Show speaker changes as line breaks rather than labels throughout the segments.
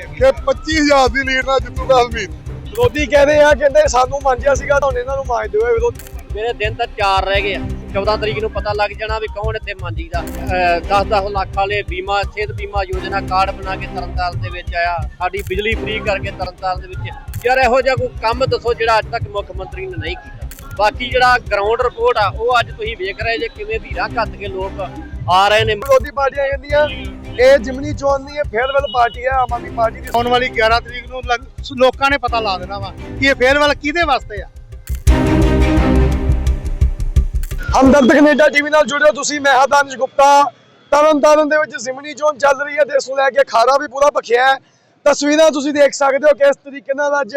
ਹੈਗੀ
ਕਿ 25000 ਦੀ ਲੀਡ ਨਾਲ ਜਿੱਤੂਗਾ ਹਰਮੀਤ
ਵਿਰੋਧੀ ਕਹਿੰਦੇ ਆ ਕਹਿੰਦੇ ਸਾਨੂੰ ਮੰਨਿਆ ਸੀਗਾ ਤਾਂ ਹੁਣ ਇਹਨਾਂ ਨੂੰ ਮੰਨ ਦਿਓ। ਇਹ ਵਿਰੋਧੀ
ਮੇਰੇ ਦਿਨ ਤਾਂ ਚਾਰ ਰਹਿ ਗਏ ਆ। 14 ਤਰੀਕ ਨੂੰ ਪਤਾ ਲੱਗ ਜਾਣਾ ਵੀ ਕੌਣ ਇੱਥੇ ਮੰਜੀ ਦਾ 10-10 ਲੱਖ ਵਾਲੇ ਬੀਮਾ ਸਿਹਤ ਬੀਮਾ ਯੋਜਨਾ ਕਾਰਡ ਬਣਾ ਕੇ ਤਰਨਤਾਰਨ ਦੇ ਵਿੱਚ ਆਇਆ। ਸਾਡੀ ਬਿਜਲੀ ਫ੍ਰੀ ਕਰਕੇ ਤਰਨਤਾਰਨ ਦੇ ਵਿੱਚ। ਯਾਰ ਇਹੋ ਜਿਹਾ ਕੋਈ ਕੰਮ ਦੱਸੋ ਜਿਹੜਾ ਅੱਜ ਤੱਕ ਮੁੱਖ ਮੰਤਰੀ ਨੇ ਨਹੀਂ ਕੀਤਾ। ਬਾਕੀ ਜਿਹੜਾ ਗਰਾਊਂਡ ਰਿਪੋਰਟ ਆ ਉਹ ਅੱਜ ਤੁਸੀਂ ਵੇਖ ਰਹੇ ਜੇ ਕਿਵੇਂ ਧੀਰਾ ਘੱਤ ਕੇ ਲੋਕ ਆ ਰਹੇ ਨੇ।
ਵਿਰੋਧੀ ਪਾਰਟੀਆਂ ਕਹਿੰਦੀਆਂ ਇਹ ਜਿਮਨੀ ਚੋਣ ਨਹੀਂ, ਇਹ ਫੇਅਰਵੈਲ ਪਾਰਟੀ ਹੈ, ਆਮ ਆਦਮੀ ਪਾਰਟੀ ਦੀ।
ਆਉਣ ਵਾਲੀ 11 ਤਰੀਕ ਨੂੰ ਲੱਗ- ਲੋਕਾਂ ਨੇ ਪਤਾ ਲਾ ਦੇਣਾ ਵਾ ਕਿ ਇਹ ਫੇਅਰਵੈਲ ਕਿਹਦੇ ਵਾਸਤੇ ਆ।
ਹਮਦਰਦ ਕੈਨੇਡਾ ਟੀਵੀ ਨਾਲ ਜੁੜਿਓ ਤੁਸੀਂ, ਮੈਂ ਹਾਂ ਦਾਨਿਸ਼ ਗੁਪਤਾ। ਤਰਨਤਾਰਨ ਦੇ ਵਿੱਚ ਜ਼ਿਮਨੀ ਜ਼ੋਨ ਚੱਲ ਰਹੀ ਹੈ ਤੇ ਇਸ ਨੂੰ ਲੈ ਕੇ ਖਾਰਾ ਵੀ ਪੂਰਾ ਭਖਿਆ ਹੈ। ਤਸਵੀਰਾਂ ਤੁਸੀਂ ਦੇਖ ਸਕਦੇ ਹੋ ਕਿਸ ਤਰੀਕੇ ਨਾਲ ਅੱਜ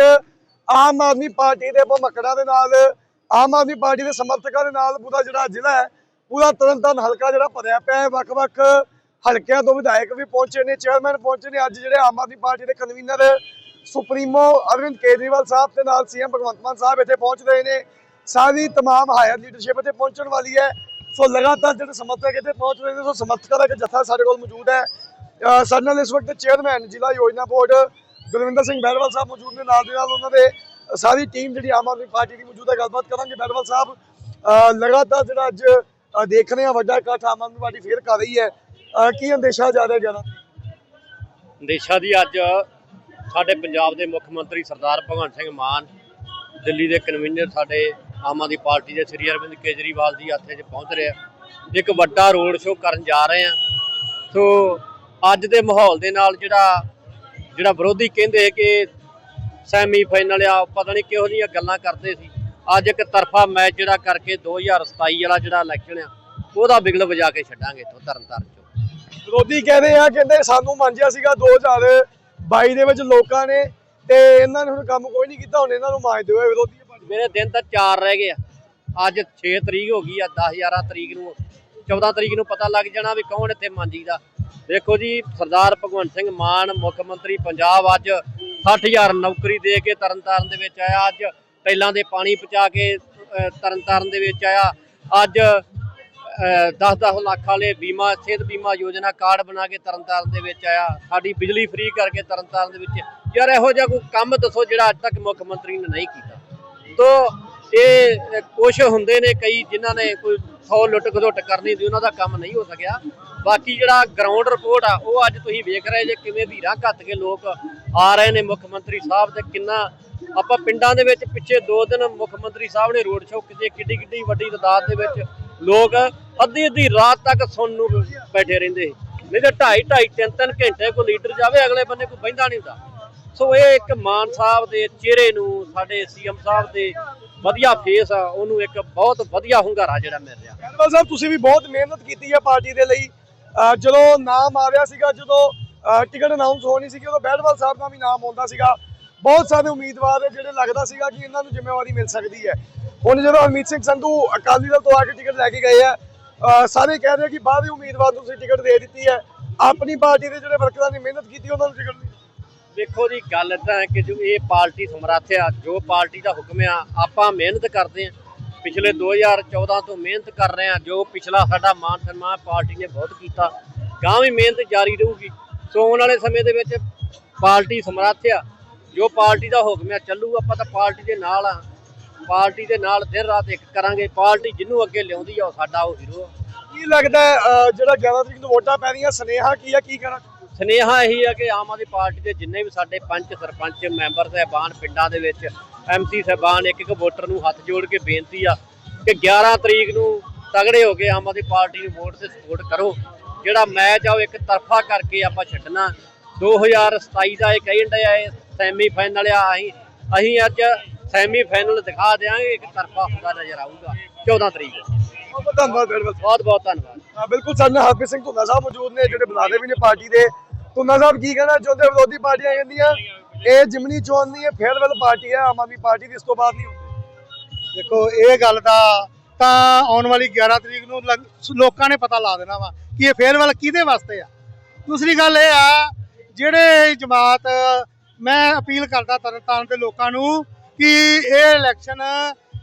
ਆਮ ਆਦਮੀ ਪਾਰਟੀ ਦੇ ਭਮਕੜਾਂ ਦੇ ਨਾਲ, ਆਮ ਆਦਮੀ ਪਾਰਟੀ ਦੇ ਸਮਰਥਕਾਂ ਦੇ ਨਾਲ ਪੂਰਾ ਜਿਹੜਾ ਜ਼ਿਲ੍ਹਾ ਹੈ, ਪੂਰਾ ਤਰਨਤਾਰਨ ਹਲਕਾ ਜਿਹੜਾ ਭਰਿਆ ਪਿਆ ਹੈ, ਵੱਖ-ਵੱਖ ਹਲਕਿਆਂ ਤੋਂ ਵਿਧਾਇਕ ਵੀ ਪਹੁੰਚੇ ਨੇ ਚੇਅਰਮੈਨ ਪਹੁੰਚੇ ਨੇ ਅੱਜ ਜਿਹੜੇ ਆਮ ਆਦਮੀ ਪਾਰਟੀ ਦੇ ਕਨਵੀਨਰ ਸੁਪਰੀਮੋ ਅਰਵਿੰਦ ਕੇਜਰੀਵਾਲ ਸਾਹਿਬ ਤੇ ਨਾਲ ਸੀਐਮ ਭਗਵੰਤ ਮਾਨ ਸਾਹਿਬ ਇੱਥੇ ਪਹੁੰਚ ਰਹੇ ਨੇ ਸਾਰੀ तमाम ਹਾਇਰ ਲੀਡਰਸ਼ਿਪ ਇੱਥੇ ਪਹੁੰਚਣ ਵਾਲੀ ਹੈ ਸੋ ਲਗਾਤਾਰ ਜਿਹੜੇ ਸਮਰਥਕ ਇੱਥੇ ਪਹੁੰਚ ਰਹੇ ਨੇ ਸੋ ਸਮਰਥਕਾਂ ਦਾ ਇੱਕ ਜੱਥਾ ਸਾਡੇ ਕੋਲ ਮੌਜੂਦ ਹੈ ਅਹ ਸਾਡੇ ਨਾਲ ਇਸ ਵਕਤ ਚੇਅਰਮੈਨ ਜ਼ਿਲ੍ਹਾ ਯੋਜਨਾ ਬੋਰਡ ਗੁਰਵਿੰਦਰ ਸਿੰਘ ਬਹਿਰਵਾਲ ਸਾਹਿਬ ਮੌਜੂਦ ਨੇ ਨਾਲ ਦੇ ਨਾਲ ਉਹਨਾਂ ਦੇ ਸਾਰੀ ਟੀਮ ਜਿਹੜੀ ਆਮ ਆਦਮੀ ਪਾਰਟੀ ਦੀ ਮੌਜੂਦ ਹੈ ਗੱਲਬਾਤ ਕਰਾਂਗੇ ਬਹਿਰਵਾਲ ਸਾਹਿਬ ਅਹ ਲਗਾਤਾਰ ਜਿਹੜਾ ਅੱਜ ਅਹ ਦੇਖ ਰਹੇ ਹਾਂ ਵੱਡਾ ਇਕੱਠ ਆਮ ਆਦਮੀ ਪਾਰਟੀ ਫੇਰ ਕਰ ਰਹੀ ਹੈ ਅਹ ਕੀ ਅੰਦੇਸ਼ਾ ਜ਼ਿਆਦਾ ਜ਼ਿਆਦਾ?
ਦੇਸ਼ਾਂ ਦੀ ਅੱਜ ਸਾਡੇ ਪੰਜਾਬ ਦੇ ਮੁੱਖ ਮੰਤਰੀ ਸਰਦਾਰ ਭਗਵੰਤ ਸਿੰਘ ਮਾਨ, ਦਿੱਲੀ ਦੇ ਕਨਵੀਨਰ ਸਾਡੇ ਆਮ ਆਦਮੀ ਪਾਰਟੀ ਦੇ ਸ੍ਰੀ ਅਰਵਿੰਦ ਕੇਜਰੀਵਾਲ ਦੀ ਹੱਥੇ 'ਚ ਪਹੁੰਚ ਰਿਹਾ ਇੱਕ ਵੱਡਾ ਰੋਡ ਸ਼ੋਅ ਕਰਨ ਜਾ ਰਹੇ ਆ। ਸੋ ਅੱਜ ਦੇ ਮਾਹੌਲ ਦੇ ਨਾਲ ਜਿਹੜਾ ਜਿਹੜਾ ਵਿਰੋਧੀ ਕਹਿੰਦੇ ਕਿ ਸੈਮੀ ਫਾਈਨਲ ਆ, ਪਤਾ ਨਹੀਂ ਕਿਹੋ ਜਿਹੀਆਂ ਗੱਲਾਂ ਕਰਦੇ ਸੀ। ਅੱਜ ਇੱਕ ਤਰਫਾ ਮੈਚ ਜਿਹੜਾ ਕਰਕੇ 2027 ਵਾਲਾ ਜਿਹੜਾ ਇਲੈਕਸ਼ਨ ਆ, ਉਹਦਾ ਬਿਗਲ ਵਜਾ ਕੇ ਛੱਡਾਂਗੇ ਇੱਥੋਂ ਤਰਨਤਾਰਨ ਚੋਂ
ਵਿਰੋਧੀ ਕਹਿੰਦੇ ਆ ਕਹਿੰਦੇ ਸਾਨੂੰ ਮੰਨਿਆ ਸੀਗਾ 2022 ਦੇ ਵਿੱਚ ਲੋਕਾਂ ਨੇ ਤੇ ਇਹਨਾਂ ਨੇ ਹੁਣ ਕੰਮ ਕੋਈ ਨਹੀਂ ਕੀਤਾ ਹੁਣ ਇਹਨਾਂ ਨੂੰ ਮੰਨ ਦਿਓ ਵਿਰੋਧੀ
ਮੇਰੇ ਦਿਨ ਤਾਂ ਚਾਰ ਰਹਿ ਗਏ ਆ। ਅੱਜ 6 ਤਰੀਕ ਹੋ ਗਈ ਆ 10 11 ਤਰੀਕ ਨੂੰ 14 ਤਰੀਕ ਨੂੰ ਪਤਾ ਲੱਗ ਜਾਣਾ ਵੀ ਕੌਣ ਇੱਥੇ ਮੰਜੀ ਦਾ ਦੇਖੋ ਜੀ ਸਰਦਾਰ ਭਗਵੰਤ ਸਿੰਘ ਮਾਨ ਮੁੱਖ ਮੰਤਰੀ ਪੰਜਾਬ ਅੱਜ 60000 ਨੌਕਰੀ ਦੇ ਕੇ ਤਰਨਤਾਰਨ ਦੇ ਵਿੱਚ ਆਇਆ। ਅੱਜ ਪਹਿਲਾਂ ਦੇ ਪਾਣੀ ਪਹੁੰਚਾ ਕੇ ਅਹ, ਤਰਨਤਾਰਨ ਦੇ ਵਿੱਚ ਆਇਆ। ਅੱਜ 10-10 ਲੱਖ ਵਾਲੇ ਬੀਮਾ, ਸਿਹਤ ਬੀਮਾ ਯੋਜਨਾ ਕਾਰਡ ਬਣਾ ਕੇ ਤਰਨਤਾਰਨ ਦੇ ਵਿੱਚ ਆਇਆ। ਸਾਡੀ ਬਿਜਲੀ ਫ੍ਰੀ ਕਰਕੇ ਤਰਨਤਾਰਨ ਦੇ ਵਿੱਚ। ਯਾਰ ਇਹੋ ਜਿਹਾ ਕੋਈ ਕੰਮ ਦੱਸੋ ਜਿਹੜਾ ਅੱਜ ਤੱਕ ਮੁੱਖ ਮੰਤਰੀ ਨੇ ਨਹੀਂ ਕੀਤਾ। ਤੋ ਇਹ ਕੁਝ ਹੁੰਦੇ ਨੇ ਕਈ ਜਿਨ੍ਹਾਂ ਨੇ ਕੋਈ 100 ਲੁੱਟ ਖਦੋਟ ਕਰਨੀ ਦੀ ਉਹਨਾਂ ਦਾ ਕੰਮ ਨਹੀਂ ਹੋ ਸਕਿਆ। ਬਾਕੀ ਜਿਹੜਾ ਗਰਾਊਂਡ ਰਿਪੋਰਟ ਆ, ਉਹ ਅੱਜ ਤੁਸੀਂ ਵੇਖ ਰਹੇ ਜੇ ਕਿਵੇਂ ਵੀਰਾਂ ਘੱਤ ਕੇ ਲੋਕ ਆ ਰਹੇ ਨੇ ਮੁੱਖ ਮੰਤਰੀ ਸਾਹਿਬ ਤੇ ਕਿੰਨਾ ਆਪਾਂ ਪਿੰਡਾਂ ਦੇ ਵਿੱਚ ਪਿੱਛੇ ਦੋ ਦਿਨ ਮੁੱਖ ਮੰਤਰੀ ਸਾਹਿਬ ਨੇ ਰੋਡ ਸ਼ੋਅ ਕਿਤੇ ਕਿੱਡੀ ਕਿੱਡੀ ਵੱਡੀ ਤਾਦਾਦ ਦੇ ਵਿੱਚ ਲੋਕ ਅੱਧੀ ਅੱਧੀ ਰਾਤ ਤੱਕ ਸੁਣਨ ਨੂੰ ਬੈਠੇ ਰਹਿੰਦੇ ਨਹੀਂ ਤੇ ਢਾਈ ਢਾਈ, ਤਿੰਨ ਤਿੰਨ ਘੰਟੇ ਕੋਈ ਲੀਡਰ ਜਾਵੇ, ਅਗਲੇ ਬੰਨੇ ਕੋਈ ਬਹਿੰਦਾ ਨਹੀਂ ਹੁੰਦਾ। ਸੋ ਇਹ ਇੱਕ ਮਾਨ ਸਾਹਿਬ ਦੇ ਚਿਹਰੇ ਨੂੰ, ਸਾਡੇ ਸੀਐਮ ਸਾਹਿਬ ਦੇ ਵਧੀਆ ਫੇਸ ਆ, ਉਹਨੂੰ ਇੱਕ ਬਹੁਤ ਵਧੀਆ ਹੁੰਗਾਰਾ ਜਿਹੜਾ ਮਿਲ ਰਿਹਾ।
ਬਹਿਰਵਾਲ ਸਾਹਿਬ, ਤੁਸੀਂ ਵੀ ਬਹੁਤ ਮਿਹਨਤ ਕੀਤੀ ਹੈ ਪਾਰਟੀ ਦੇ ਲਈ। ਅਹ ਜਦੋਂ ਨਾਮ ਆ ਰਿਹਾ ਸੀਗਾ, ਜਦੋਂ ਟਿਕਟ ਅਨਾਉਂਸ ਹੋਣੀ ਸੀਗੀ, ਉਦੋਂ ਬਹਿਰਵਾਲ ਸਾਹਿਬ ਦਾ ਵੀ ਨਾਮ ਆਉਂਦਾ ਸੀਗਾ। ਬਹੁਤ ਸਾਰੇ ਉਮੀਦਵਾਰ ਨੇ ਜਿਹੜੇ ਲੱਗਦਾ ਸੀਗਾ ਕਿ ਇਹਨਾਂ ਨੂੰ ਜ਼ਿੰਮੇਵਾਰੀ ਮਿਲ ਸਕਦੀ ਹੈ। ਹੁਣ ਜਦੋਂ ਹਰਮੀਤ ਸਿੰਘ ਸੰਧੂ ਅਕਾਲੀ ਦਲ ਤੋਂ ਆ ਕੇ ਟਿਕਟ ਲੈ ਕੇ ਗਏ ਆ ਸਾਰੇ ਕਹਿ ਰਹੇ ਕਿ ਬਾਹਰੀ ਉਮੀਦਵਾਰ ਨੂੰ ਤੁਸੀਂ ਟਿਕਟ ਦੇ ਦਿੱਤੀ ਹੈ। ਆਪਣੀ ਪਾਰਟੀ ਦੇ ਜਿਹੜੇ ਵਰਕਰਾਂ ਨੇ ਮਿਹਨਤ ਕੀਤੀ, ਉਹਨਾਂ ਨੂੰ ਟਿਕਟ
ਦੇਖੋ ਜੀ, ਗੱਲ ਇਦਾਂ ਹੈ ਕਿ ਜੋ ਇਹ ਪਾਰਟੀ ਸਮਰੱਥ ਆ, ਜੋ ਪਾਰਟੀ ਦਾ ਹੁਕਮ ਆ, ਆਪਾਂ ਮਿਹਨਤ ਕਰਦੇ ਆ ਪਿਛਲੇ 2014 ਤੋਂ ਮਿਹਨਤ ਕਰ ਰਹੇ ਆ ਜੋ ਪਿਛਲਾ ਸਾਡਾ ਮਾਨ ਸਨਮਾਨ ਪਾਰਟੀ ਨੇ ਬਹੁਤ ਕੀਤਾ। ਗਾਂ ਵੀ ਮਿਹਨਤ ਜਾਰੀ ਰਹੂਗੀ। ਸੋ ਆਉਣ ਵਾਲੇ ਸਮੇਂ ਦੇ ਵਿੱਚ ਪਾਰਟੀ ਸਮਰੱਥ ਆ। ਜੋ ਪਾਰਟੀ ਦਾ ਹੁਕਮ ਆ ਚੱਲੂ ਆਪਾਂ ਤਾਂ ਪਾਰਟੀ ਦੇ ਨਾਲ ਆ। ਪਾਰਟੀ ਦੇ ਨਾਲ ਦਿਨ ਰਾਤ ਇੱਕ ਕਰਾਂਗੇ। ਪਾਰਟੀ ਜਿਹਨੂੰ ਅੱਗੇ ਲਿਆਉਂਦੀ ਆ ਉਹ ਸਾਡਾ ਉਹ ਹੀਰੋ ਆ।
ਕੀ ਲੱਗਦਾ ਹੈ, ਅਹ ਜਿਹੜਾ 11 ਤਰੀਕ ਨੂੰ ਵੋਟਾਂ ਪੈ ਰਹੀਆਂ ਸੁਨੇਹਾ ਕੀ ਹੈ ਕੀ ਕਹਿਣਾ?
ਸਨੇਹਾ ਇਹੀ ਹੈ ਕਿ ਆਮ ਆਦਮੀ ਪਾਰਟੀ ਦੇ ਜਿੰਨੇ ਵੀ ਸਾਡੇ ਪੰਚ ਸਰਪੰਚ ਮੈਂਬਰ ਸਹਿਬਾਨ ਪਿੰਡਾਂ ਦੇ ਵਿੱਚ ਐਮਸੀ ਸਹਿਬਾਨ ਇੱਕ ਇੱਕ ਵੋਟਰ ਨੂੰ ਹੱਥ ਜੋੜ ਕੇ ਬੇਨਤੀ ਆ ਕਿ 11 ਤਰੀਕ ਨੂੰ ਤਗੜੇ ਹੋ ਕੇ ਆਮ ਆਦਮੀ ਪਾਰਟੀ ਨੂੰ ਵੋਟ ਤੇ ਸਪੋਰਟ ਕਰੋ। ਜਿਹੜਾ ਮੈਚ ਆ ਉਹ ਇੱਕ ਤਰਫਾ ਕਰਕੇ ਆਪਾਂ ਛੱਡਣਾ। 2027 ਦਾ ਇਹ ਕਹਿਣ ਡਿਆ ਇਹ ਸੈਮੀ ਫਾਈਨਲ ਆ ਅਸੀਂ ਅਸੀਂ ਅੱਜ ਸੈਮੀ ਫਾਈਨਲ ਦਿਖਾ ਦੇਾਂਗੇ ਇੱਕ ਤਰਫਾ ਹੁੰਦਾ ਨਜ਼ਰ ਆਊਗਾ 14 ਤਰੀਕ ਨੂੰ।
ਬਹੁਤ ਬਹੁਤ ਧੰਨਵਾਦ ਸਾਹਿਬ।
ਬਹੁਤ ਬਹੁਤ ਧੰਨਵਾਦ।
ਹਾਂ ਬਿਲਕੁਲ ਸਾਡੇ ਨਾਲ ਹਰਪ੍ਰੀਤ ਸਿੰਘ ਧੁੰਨਾ ਸਾਹਿਬ ਮੌਜੂਦ ਨੇ ਜਿਹੜੇ ਬੁਲਾਰੇ ਵੀ ਨੇ ਪਾਰਟੀ ਦੇ। ਧੁੰਨਾ ਸਾਹਿਬ ਕੀ ਕਹਿਣਾ ਚਾਹੁੰਦੇ ਵਿਰੋਧੀ ਪਾਰਟੀਆਂ ਕਹਿੰਦੀਆਂ ਇਹ ਜਿਮਨੀ ਚੋਣ ਨਹੀਂ ਇਹ ਫੇਅਰਵੈਲ ਪਾਰਟੀ ਹੈ ਆਮ ਆਦਮੀ ਪਾਰਟੀ ਦੀ ਇਸ ਤੋਂ ਬਾਅਦ ਨਹੀਂ ਹੁੰਦੀ।
ਦੇਖੋ ਇਹ ਗੱਲ ਦਾ ਤਾਂ ਆਉਣ ਵਾਲੀ 11 ਤਰੀਕ ਨੂੰ ਲੱਗ- ਲੋਕਾਂ ਨੇ ਪਤਾ ਲਾ ਦੇਣਾ ਵਾ ਕਿ ਇਹ ਫੇਅਰਵੈਲ ਕਿਹਦੇ ਵਾਸਤੇ ਆ। ਦੂਸਰੀ ਗੱਲ ਇਹ ਆ ਜਿਹੜੇ ਜਮਾਤ ਮੈਂ ਅਪੀਲ ਕਰਦਾ ਤਰਨਤਾਰਨ ਦੇ ਲੋਕਾਂ ਨੂੰ ਕਿ ਇਹ ਇਲੈਕਸ਼ਨ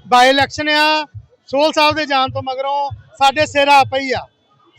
ਬਾਈ ਇਲੈਕਸ਼ਨ ਆ, ਸੋਲ ਸਾਹਿਬ ਦੇ ਜਾਣ ਤੋਂ ਮਗਰੋਂ ਸਾਡੇ ਸਿਰ ਆ ਪਈ ਆ।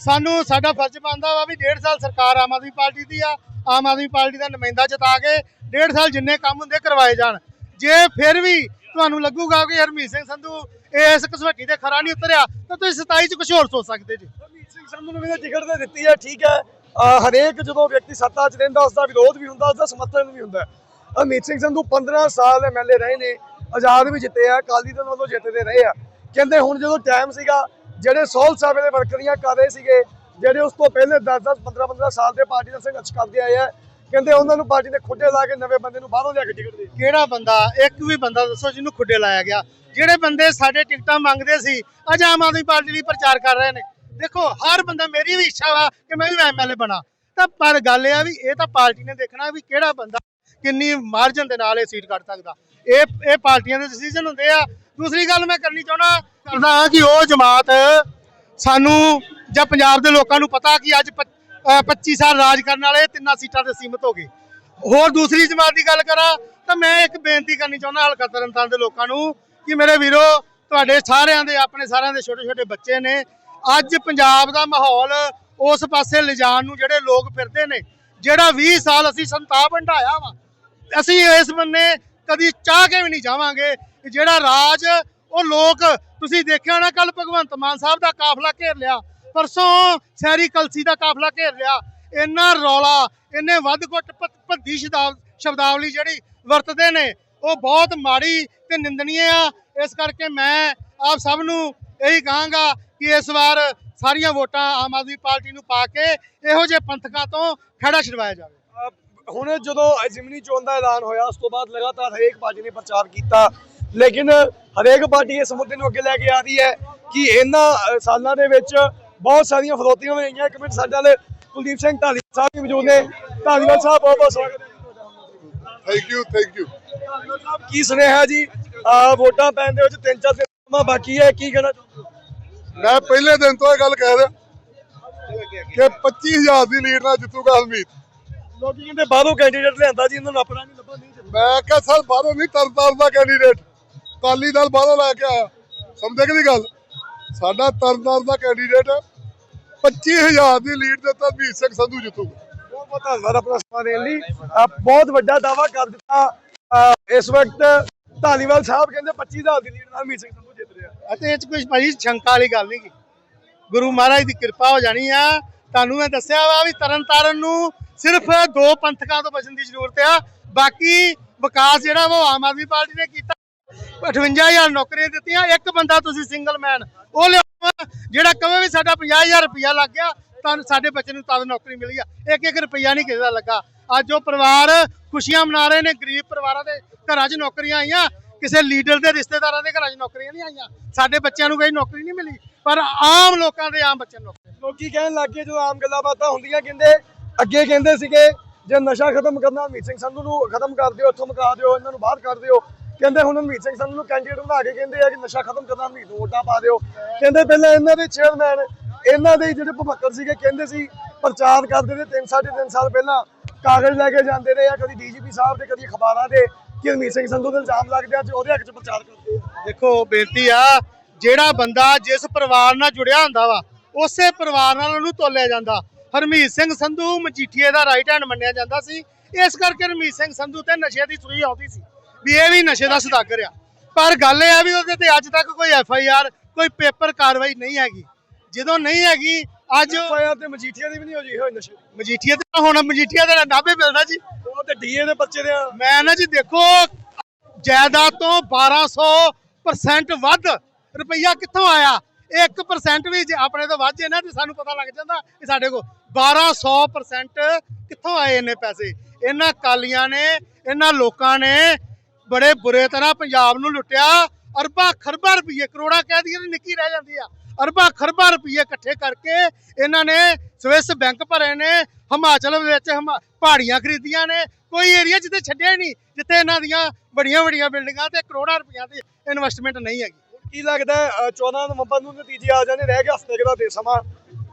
ਸਾਨੂੰ ਸਾਡਾ ਫਰਜ਼ ਬਣਦਾ ਵਾ ਵੀ ਡੇਢ ਸਾਲ ਸਰਕਾਰ ਆਮ ਆਦਮੀ ਪਾਰਟੀ ਦੀ ਆ, ਆਮ ਆਦਮੀ ਪਾਰਟੀ ਦਾ ਨੁਮਾਇੰਦਾ ਜਿਤਾ ਕੇ ਡੇਢ ਸਾਲ ਜਿੰਨੇ ਕੰਮ ਹੁੰਦੇ ਕਰਵਾਏ ਜਾਣ। ਜੇ ਫਿਰ ਵੀ ਤੁਹਾਨੂੰ ਲੱਗੂਗਾ ਕਿ ਹਰਮੀਤ ਸਿੰਘ ਸੰਧੂ ਇਸ ਕਸਵੱਟੀ ਤੇ ਖਰਾ ਨਹੀਂ ਉਤਰਿਆ, ਤਾਂ ਤੁਸੀਂ 27 ਚ ਕੁਝ ਹੋਰ ਸੋਚ ਸਕਦੇ ਜੀ।
ਹਰਮੀਤ ਸਿੰਘ ਸੰਧੂ ਨੂੰ ਵੀ ਤਾਂ ਟਿਕਟ ਤਾਂ ਦਿੱਤੀ ਆ, ਠੀਕ ਹੈ ਹਰੇਕ ਜਦੋਂ ਵਿਅਕਤੀ ਸੱਤਾ 'ਚ ਰਹਿੰਦਾ ਉਸ ਦਾ ਵਿਰੋਧ ਵੀ ਹੁੰਦਾ ਉਸ ਦਾ ਸਮਰਥਨ ਵੀ ਹੁੰਦਾ। ਹੈ। ਹਰਮੀਤ ਸਿੰਘ ਸੰਧੂ 15 ਸਾਲ ਐਮਐਲਏ ਰਹੇ ਨੇ, ਆਜ਼ਾਦ ਵੀ ਜਿੱਤੇ ਆ, ਅਕਾਲੀ ਦਲ ਵੱਲੋਂ ਜਿੱਤਦੇ ਰਹੇ ਆ। ਕਹਿੰਦੇ ਹੁਣ ਜਦੋਂ ਟਾਈਮ ਸੀਗਾ, ਜਿਹੜੇ ਸੋਲ ਸਾਹਿਬ ਦੇ ਵਰਕਰੀਆਂ ਕਰ ਰਹੇ ਸੀਗੇ, ਜਿਹੜੇ ਉਸ ਤੋਂ ਪਹਿਲੇ 10-10 15-15 ਸਾਲ ਦੇ ਪਾਰਟੀ ਦਾ ਸੰਘਰਸ਼ ਕਰਦੇ ਆਏ ਆ, ਕਹਿੰਦੇ ਉਹਨਾਂ ਨੂੰ ਪਾਰਟੀ ਨੇ ਖੁੱਡੇ ਲਾ ਕੇ ਨਵੇਂ ਬੰਦੇ ਨੂੰ ਬਾਹਰੋਂ ਲਿਆ ਕੇ ਟਿਕਟ ਦੇ
ਕਿਹੜਾ ਬੰਦਾ? ਇੱਕ ਵੀ ਬੰਦਾ ਦੱਸੋ ਜਿਹਨੂੰ ਖੁੱਡੇ ਲਾਇਆ ਗਿਆ। ਜਿਹੜੇ ਬੰਦੇ ਸਾਡੇ ਟਿਕਟਾਂ ਮੰਗਦੇ ਸੀ, ਅੱਜ ਆਮ ਆਦਮੀ ਪਾਰਟੀ ਲਈ ਪ੍ਰਚਾਰ ਕਰ ਰਹੇ ਨੇ। ਦੇਖੋ, ਹਰ ਬੰਦਾ ਮੇਰੀ ਵੀ ਇੱਛਾ ਵਾ ਕਿ ਮੈਂ ਵੀ ਐਮਐਲਏ ਬਣਾ। ਤਾਂ ਪਰ ਗੱਲ ਇਹ ਆ ਵੀ ਇਹ ਤਾਂ ਪਾਰਟੀ ਨੇ ਦੇਖਣਾ ਵੀ ਕਿਹੜਾ ਬੰਦਾ ਕਿੰਨੀ ਮਾਰਜਨ ਦੇ ਨਾਲ ਇਹ ਸੀਟ ਕੱਢ ਸਕਦਾ। ਇਹ ਇਹ ਪਾਰਟੀਆਂ ਦੇ ਡਿਸੀਜਨ ਹੁੰਦੇ ਆ। ਦੂਸਰੀ ਗੱਲ ਮੈਂ ਕਰਨੀ ਚਾਹਣਾ ਕਰਦਾ ਹਾਂ ਕਿ ਉਹ ਜਮਾਤ ਸਾਨੂੰ ਜਾਂ ਪੰਜਾਬ ਦੇ ਲੋਕਾਂ ਨੂੰ ਪਤਾ ਕਿ ਅੱਜ ਪੱਚ- 25 ਸਾਲ ਰਾਜ ਕਰਨ ਵਾਲੇ ਤਿੰਨਾਂ ਸੀਟਾਂ ਤੇ ਸੀਮਤ ਹੋ ਗਏ। ਹੋਰ ਦੂਸਰੀ ਜਮਾਤ ਦੀ ਗੱਲ ਕਰਾਂ, ਤਾਂ ਮੈਂ ਇੱਕ ਬੇਨਤੀ ਕਰਨੀ ਚਾਹੁੰਦਾ ਹਲਕਾ ਤਰਨਤਾਰਨ ਦੇ ਲੋਕਾਂ ਨੂੰ ਕਿ ਮੇਰੇ ਵੀਰੋ, ਤੁਹਾਡੇ ਸਾਰਿਆਂ ਦੇ, ਆਪਣੇ ਸਾਰਿਆਂ ਦੇ ਛੋਟੇ ਛੋਟੇ ਬੱਚੇ ਨੇ ਅੱਜ ਪੰਜਾਬ ਦਾ ਮਾਹੌਲ ਉਸ ਪਾਸੇ ਲਿਜਾਣ ਨੂੰ ਜਿਹੜੇ ਲੋਕ ਫਿਰਦੇ ਨੇ, ਜਿਹੜਾ 20 ਸਾਲ ਅਸੀਂ ਸੰਤਾਪ ਹੰਢਾਇਆ ਵਾ, ਅਸੀਂ ਇਸ ਬੰਨੇ ਕਦੀ ਚਾਹ ਕੇ ਵੀ ਨਹੀਂ ਜਾਵਾਂਗੇ। ਕਿ ਜਿਹੜਾ ਰਾਜ, ਉਹ ਲੋਕ, ਤੁਸੀਂ ਦੇਖਿਆ ਨਾ ਕੱਲ ਭਗਵੰਤ ਮਾਨ ਸਾਹਿਬ ਦਾ ਕਾਫਲਾ ਘੇਰ ਲਿਆ, ਪਰਸੋਂ ਸਹਿਰੀ ਕਲਸੀ ਦਾ ਕਾਫਲਾ ਘੇਰ ਲਿਆ, ਇੰਨਾ ਰੌਲਾ, ਇੰਨੇ ਵੱਧ ਘੁੱਟ ਭ- ਭੱਦੀ ਸ਼ਬਦਾਵ- ਸ਼ਬਦਾਵਲੀ ਜਿਹੜੀ ਵਰਤਦੇ ਨੇ, ਉਹ ਬਹੁਤ ਮਾੜੀ ਤੇ ਨਿੰਦਣੀਏ ਆ। ਇਸ ਕਰਕੇ ਮੈਂ ਆਪ ਸਭ ਨੂੰ ਇਹੀ ਕਹਾਂਗਾ ਕਿ ਇਸ ਵਾਰ ਸਾਰੀਆਂ ਵੋਟਾਂ ਆਮ ਆਦਮੀ ਪਾਰਟੀ ਨੂੰ ਪਾ ਕੇ ਇਹੋ ਜਿਹੇ ਪੰਥਕਾਂ ਤੋਂ ਖੜਾ ਛਡਵਾਇਆ ਜਾਵੇ।
ਹੁਣ ਜਦੋਂ ਜ਼ਿਮਨੀ ਚੋਣ ਦਾ ਐਲਾਨ ਹੋਇਆ ਉਸ ਤੋਂ ਬਾਅਦ ਲਗਾਤਾਰ ਹਰੇਕ ਪਾਰਟੀ ਨੇ ਪ੍ਰਚਾਰ ਕੀਤਾ। ਲੇਕਿਨ ਹਰੇਕ ਪਾਰਟੀ ਇਸ ਮੁੱਦੇ ਨੂੰ ਅੱਗੇ ਲੈ ਕੇ ਆ ਰਹੀ ਹੈ ਕਿ ਇਹਨਾਂ ਸਾਲਾਂ ਦੇ ਵਿੱਚ ਬਹੁਤ ਸਾਰੀਆਂ ਫਰੋਤੀਆਂ ਹੋਈਆਂ। ਇੱਕ ਮਿੰਟ ਸਾਡੇ ਨਾਲ ਕੁਲਦੀਪ ਸਿੰਘ ਢਾਲੀਵਾਲ ਸਾਹਿਬ ਵੀ ਮੌਜੂਦ ਨੇ। ਢਾਲੀਵਾਲ ਸਾਹਿਬ ਬਹੁਤ ਬਹੁਤ ਸਵਾਗਤ ਹੈ।
Thank you thank you
Dhaliwal sahib ਕੀ ਸੁਨੇਹਾ ਜੀ? ਵੋਟਾਂ ਪੈਣ ਦੇ ਵਿੱਚ ਤਿੰਨ ਚਾਰ ਦਿਨ ਸਮਾਂ ਬਾਕੀ ਹੈ ਕੀ ਕਹਿਣਾ?
ਮੈਂ ਪਹਿਲੇ ਦਿਨ ਤੋਂ ਇਹ ਗੱਲ ਕਹਿ ਰਿਹਾ ਕਿ 25000 ਦੀ ਲੀਡ ਨਾਲ ਜਿੱਤੂਗਾ ਹਰਮੀਤ।
ਲੋਕੀ ਕਹਿੰਦੇ ਬਾਹਰੋਂ ਕੈਂਡੀਡੇਟ ਲਿਆਂਦਾ ਜੀ ਇਹਨਾਂ ਨੂੰ ਆਪਣਾ ਨਹੀਂ ਲੱਭਾ ਨਹੀਂ।
ਮੈਂ ਕਿਹਾ ਸਰ ਬਾਹਰੋਂ ਨਹੀਂ ਤਰਨਤਾਰਨ ਦਾ ਕੈਂਡੀਡੇਟ ਕਾਲੀ ਦਲ ਬਾਹਰੋਂ ਲੈ ਕੇ ਆਇਆ। ਸਮਝੇ ਕਿ ਨਹੀਂ ਗੱਲ? ਸਾਡਾ ਤਰਨਤਾਰਨ ਦਾ ਕੈਂਡੀਡੇਟ 25000 ਦੀ ਲੀਡ ਦੇ ਤਾਂ ਹਰਮੀਤ ਸਿੰਘ ਸੰਧੂ ਜਿੱਤੂਗਾ।
ਬਹੁਤ ਬਹੁਤ ਧੰਨਵਾਦ ਆਪਣਾ ਸਮਾਂ ਦੇਣ ਲਈ। ਬਹੁਤ ਵੱਡਾ ਦਾਵਾ ਕਰ ਦਿੱਤਾ। ਇਸ ਵਕਤ ਧਾਲੀਵਾਲ ਸਾਹਿਬ ਕਹਿੰਦੇ 25000 ਦੀ ਲੀਡ ਨਾਲ ਮੀਤ ਸਿੰਘ
ਅਤੇ ਇਹ ਚ ਕੋਈ ਭਾਜੀ ਸ਼ੰਕਾ ਵਾਲੀ ਗੱਲ ਨਹੀਂ ਗੀ ਗੁਰੂ ਮਹਾਰਾਜ ਦੀ ਕਿਰਪਾ ਹੋ ਜਾਣੀ ਆ। ਤੁਹਾਨੂੰ ਮੈਂ ਦੱਸਿਆ ਵਾ ਵੀ ਤਰਨ ਤਾਰਨ ਨੂੰ ਸਿਰਫ ਦੋ ਪੰਥਕਾਂ ਤੋਂ ਬਚਣ ਦੀ ਜ਼ਰੂਰਤ ਆ। ਬਾਕੀ ਵਿਕਾਸ ਜਿਹੜਾ ਵਾ ਉਹ ਆਮ ਆਦਮੀ ਪਾਰਟੀ ਨੇ ਕੀਤਾ। 58000 ਨੌਕਰੀਆਂ ਦਿੱਤੀਆਂ, ਇੱਕ ਬੰਦਾ ਤੁਸੀਂ ਸਿੰਗਲ ਮੈਨ ਉਹ ਲਿਆਓ, ਜਿਹੜਾ ਕਹੇ ਵੀ ਸਾਡਾ 50000 ਰੁਪਇਆ ਲੱਗ ਗਿਆ ਤਾਂ ਸਾਡੇ ਬੱਚੇ ਨੂੰ ਤਦ ਨੌਕਰੀ ਮਿਲੀ ਆ। ਇੱਕ ਇੱਕ ਰੁਪਇਆ ਨਹੀਂ ਕਿਸੇ ਦਾ ਲੱਗਾ। ਅੱਜ ਉਹ ਪਰਿਵਾਰ ਖੁਸ਼ੀਆਂ ਮਨਾ ਰਹੇ ਨੇ, ਗਰੀਬ ਪਰਿਵਾਰਾਂ ਦੇ ਘਰਾਂ 'ਚ ਨੌਕਰੀਆਂ ਆਈਆਂ। ਕਿਸੇ ਲੀਡਰ ਦੇ ਰਿਸ਼ਤੇਦਾਰਾਂ ਦੇ ਘਰਾਂ 'ਚ ਨੌਕਰੀਆਂ ਨਹੀਂ ਆਈਆਂ। ਸਾਡੇ ਬੱਚਿਆਂ ਨੂੰ ਕੋਈ ਨੌਕਰੀ ਨਹੀਂ ਮਿਲੀ, ਪਰ ਆਮ ਲੋਕਾਂ ਦੇ ਆਮ ਬੱਚਿਆਂ ਨੂੰ
ਲੋਕੀ ਕਹਿਣ ਲੱਗ ਗਏ ਜਦੋਂ ਆਮ ਗੱਲਾਂ ਬਾਤਾਂ ਹੁੰਦੀਆਂ, ਕਹਿੰਦੇ, ਅੱਗੇ ਕਹਿੰਦੇ ਸੀਗੇ, ਜੇ ਨਸ਼ਾ ਖਤਮ ਕਰਨਾ ਮੀਤ ਸਿੰਘ ਸੰਧੂ ਨੂੰ ਖਤਮ ਕਰ ਦਿਓ, ਇੱਥੋਂ ਮੁਕਾ ਦਿਓ, ਇਹਨਾਂ ਨੂੰ ਬਾਹਰ ਕੱਢ ਦਿਓ। ਕਹਿੰਦੇ ਹੁਣ ਮੀਤ ਸਿੰਘ ਸੰਧੂ ਨੂੰ ਕੈਂਡੀਡੇਟ ਬਣਾ ਕੇ ਕਹਿੰਦੇ ਆ ਕਿ ਨਸ਼ਾ ਖਤਮ ਕਰਨਾ ਮੀਤ ਵੋਟਾਂ ਪਾ ਦਿਓ। ਕਹਿੰਦੇ ਪਹਿਲਾਂ ਇਹਨਾਂ ਦੇ ਚੇਅਰਮੈਨ ਇਹਨਾਂ ਦੇ ਜਿਹੜੇ ਭਮੱਕੜ ਸੀਗੇ, ਕਹਿੰਦੇ ਸੀ, ਪ੍ਰਚਾਰ ਕਰਦੇ ਤੇ 3 3.5 ਸਾਲ ਪਹਿਲਾਂ ਕਾਗਜ਼ ਲੈ ਕੇ ਜਾਂਦੇ ਰਹੇ ਆ, ਕਦੀ ਡੀਜੀਪੀ ਸਾਹਿਬ ਦੇ, ਕਦੀ ਅਖਬਾਰਾਂ ਦੇ। ਕਿ ਸਿੰਘ ਸੰਧੂ ਦੇ ਇਲਜ਼ਾਮ ਲੱਗਦੇ ਆ ਤੇ ਉਹਦੇ ਹੱਕ 'ਚ ਪ੍ਰਚਾਰ ਕਰਦੇ ਆ।
ਦੇਖੋ ਬੇਨਤੀ ਆ ਜਿਹੜਾ ਬੰਦਾ ਜਿਸ ਪਰਿਵਾਰ ਨਾਲ ਜੁੜਿਆ ਹੁੰਦਾ ਵਾ ਉਸੇ ਪਰਿਵਾਰ ਨਾਲ ਉਹਨੂੰ ਤੋਲਿਆ ਜਾਂਦਾ। ਹਰਮੀਤ ਸਿੰਘ ਸੰਧੂ ਮਜੀਠੀਏ ਦਾ ਰਾਈਟ ਹੈਂਡ ਮੰਨਿਆ ਜਾਂਦਾ ਸੀ। ਇਸ ਕਰਕੇ ਹਰਮੀਤ ਸਿੰਘ ਸੰਧੂ ਤੇ ਨਸ਼ੇ ਦੀ ਸੂਈ ਆਉਂਦੀ ਸੀ ਵੀ ਇਹ ਵੀ ਨਸ਼ੇ ਦਾ ਸਦਾਗਰ ਆ ਪਰ ਗੱਲ ਇਹ ਆ ਵੀ ਉਹਦੇ ਤੇ ਅੱਜ ਤੱਕ ਕੋਈ ਐਫ ਆਈ ਆਰ ਕੋਈ ਪੇਪਰ ਕਾਰਵਾਈ ਨਹੀਂ ਹੈਗੀ। ਜਦੋਂ ਨਹੀਂ ਹੈਗੀ ਅੱਜ
ਤੇ ਮਜੀਠੀਆ ਦੀ ਵੀ ਨਹੀਂ ਹੋ ਜੀ ਹੋਏ ਨਸ਼ੇ
ਮਜੀਠੀਆ ਤੇ ਹੁਣ ਮਜੀਠੀਆ ਦਾ ਨਾਭੇ ਮਿਲਦਾ ਜੀ।
ਤੇ ਡੀਏ ਦੇ ਬੱਚੇ ਦੇ ਆ।
ਮੈਂ ਨਾ ਜੀ ਦੇਖੋ, ਜਾਇਦਾਦ ਤੋਂ 1200% ਵੱਧ ਰੁਪਈਆ ਕਿੱਥੋਂ ਆਇਆ? 1% ਵੀ ਜੇ ਆਪਣੇ ਤੋਂ ਵੱਧ ਜੇ ਨਾ, ਤੇ ਸਾਨੂੰ ਪਤਾ ਲੱਗ ਜਾਂਦਾ ਕਿ ਸਾਡੇ ਕੋਲ 1200% ਕਿੱਥੋਂ ਆਏ ਇੰਨੇ ਪੈਸੇ। ਇਹਨਾਂ ਕਾਲੀਆਂ ਨੇ, ਇਹਨਾਂ ਲੋਕਾਂ ਨੇ ਬੜੇ ਬੁਰੇ ਤਰ੍ਹਾਂ ਪੰਜਾਬ ਨੂੰ ਲੁੱਟਿਆ। ਅਰਬਾਂ ਖਰਬਾਂ ਰੁਪਈਏ ਕਰੋੜਾਂ ਕਹਿ ਦਈਏ ਨਿੱਕੀ ਰਹਿ ਜਾਂਦੀ ਆ। ਅਰਬਾਂ ਖਰਬਾਂ ਰੁਪਏ ਇਕੱਠੇ ਕਰਕੇ ਇਹਨਾਂ ਨੇ ਸਵਿਸ ਬੈਂਕ ਭਰੇ ਨੇ ਹਿਮਾਚਲ ਵਿੱਚ ਪਹਾੜੀਆਂ ਖਰੀਦੀਆਂ ਨੇ ਕੋਈ ਏਰੀਆ ਜਿੱਥੇ ਛੱਡਿਆ ਹੀ ਨਹੀਂ ਜਿੱਥੇ ਇਹਨਾਂ ਦੀਆਂ ਵੱਡੀਆਂ ਵੱਡੀਆਂ ਬਿਲਡਿੰਗਾਂ ਤੇ ਕਰੋੜਾਂ ਰੁਪਈਆਂ ਦੀ ਇਨਵੈਸਟਮੈਂਟ ਨਹੀਂ ਹੈਗੀ
ਕੀ ਲੱਗਦਾ ਹੈ, ਅਹ 14 ਨਵੰਬਰ ਨੂੰ ਨਤੀਜੇ ਆ ਜਾਣੇ ਰਹਿ ਗਿਆ ਹਫ਼ਤੇ ਦਾ ਦੇ ਸਮਾਂ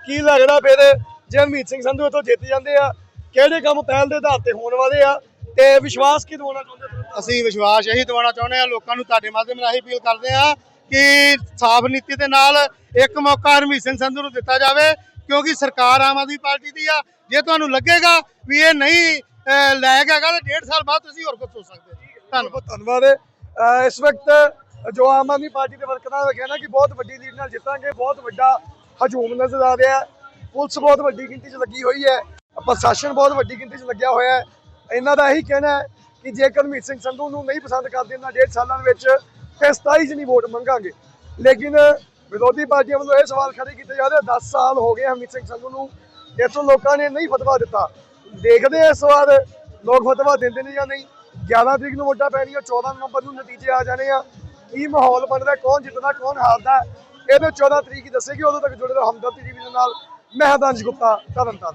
ਕੀ ਲੱਗਦਾ ਫਿਰ ਜੇ ਹਰਮੀਤ ਸਿੰਘ ਸੰਧੂ ਇੱਥੋਂ ਜਿੱਤ ਜਾਂਦੇ ਆ ਕਿਹੜੇ ਕੰਮ ਪਹਿਲ ਦੇ ਆਧਾਰ ਤੇ ਹੋਣ ਵਾਲੇ ਆ ਤੇ ਵਿਸ਼ਵਾਸ ਕੀ ਦਿਵਾਉਣਾ ਚਾਹੁੰਦੇ?
ਅਸੀਂ ਵਿਸ਼ਵਾਸ ਇਹੀ ਦਿਵਾਉਣਾ ਚਾਹੁੰਦੇ ਹਾਂ ਲੋਕਾਂ ਨੂੰ ਤੁਹਾਡੇ ਮਾਧਿਅਮ ਰਾਹੀਂ ਅਪੀਲ ਕਰਦੇ ਹਾਂ ਕਿ ਸਾਫ਼ ਨੀਤੀ ਦੇ ਨਾਲ ਇੱਕ ਮੌਕਾ ਹਰਮੀਤ ਸਿੰਘ ਸੰਧੂ ਨੂੰ ਦਿੱਤਾ ਜਾਵੇ ਕਿਉਂਕਿ ਸਰਕਾਰ ਆਮ ਆਦਮੀ ਪਾਰਟੀ ਦੀ ਆ। ਜੇ ਤੁਹਾਨੂੰ ਲੱਗੇਗਾ ਵੀ ਇਹ ਨਹੀਂ ਅਹ, ਲਾਇਕ ਹੈਗਾ ਤਾਂ ਡੇਢ ਸਾਲ ਬਾਅਦ ਤੁਸੀਂ ਹੋਰ ਕੁਝ ਸੋਚ ਸਕਦੇ ਹੋ। ਧੰਨਵਾਦ।
ਬਹੁਤ ਧੰਨਵਾਦ। ਇਸ ਵਕਤ ਜੋ ਆਮ ਆਦਮੀ ਪਾਰਟੀ ਦੇ ਵਰਕਰਾਂ ਦਾ ਕਹਿਣਾ ਕਿ ਬਹੁਤ ਵੱਡੀ ਲੀਡ ਨਾਲ ਜਿੱਤਾਂਗੇ ਬਹੁਤ ਵੱਡਾ ਹਜੂਮ ਨਜ਼ਰ ਆ ਰਿਹਾ। ਪੁਲਿਸ ਬਹੁਤ ਵੱਡੀ ਗਿਣਤੀ 'ਚ ਲੱਗੀ ਹੋਈ ਹੈ ਪ੍ਰਸ਼ਾਸਨ ਬਹੁਤ ਵੱਡੀ ਗਿਣਤੀ 'ਚ ਲੱਗਿਆ ਹੋਇਆ ਹੈ। ਇਹਨਾਂ ਦਾ ਇਹੀ ਕਹਿਣਾ ਹੈ ਕਿ ਜੇਕਰ ਮੀਤ ਸਿੰਘ ਸੰਧੂ ਨੂੰ ਨਹੀਂ ਪਸੰਦ ਕਰਦੇ ਇਹਨਾਂ ਡੇਢ ਸਾਲਾਂ ਵਿੱਚ ਫਿਰ 27 'ਚ ਨਹੀਂ ਵੋਟ ਮੰਗਾਂਗੇ। ਲੇਕਿਨ ਵਿਰੋਧੀ ਪਾਰਟੀਆਂ ਵੱਲੋਂ ਇਹ ਸਵਾਲ ਖੜੇ ਕੀਤੇ ਜਾ ਰਹੇ 10 ਸਾਲ ਹੋ ਗਏ ਹਰਮੀਤ ਸਿੰਘ ਸੰਧੂ ਨੂੰ, ਇੱਥੋਂ ਲੋਕਾਂ ਨੇ ਨਹੀਂ ਫਤਵਾ ਦਿੱਤਾ। ਦੇਖਦੇ ਆ ਇਸ ਵਾਰ ਲੋਕ ਫਤਵਾ ਦਿੰਦੇ ਨੇ ਜਾਂ ਨਹੀਂ। 11 ਤਰੀਕ ਨੂੰ ਵੋਟਾਂ ਪੈਣੀਆਂ 14 ਨਵੰਬਰ ਨੂੰ ਨਤੀਜੇ ਆ ਜਾਣੇ ਆ। ਕੀ ਮਾਹੌਲ ਬਣਦਾ ਕੌਣ ਜਿੱਤਦਾ, ਕੌਣ ਹਾਰਦਾ? ਇਹਦੇ 14 ਤਰੀਕ ਹੀ ਦੱਸੇਗੀ, ਉਦੋਂ ਤੱਕ ਜੁੜੇ ਰਹੋ ਹਮਦਰਦੀ ਟੀਵੀ ਦੇ ਨਾਲ। ਮੈਂ ਹਰਦਾਨਜ ਗੁਪਤਾ ਤਰਨਤਾਰਨ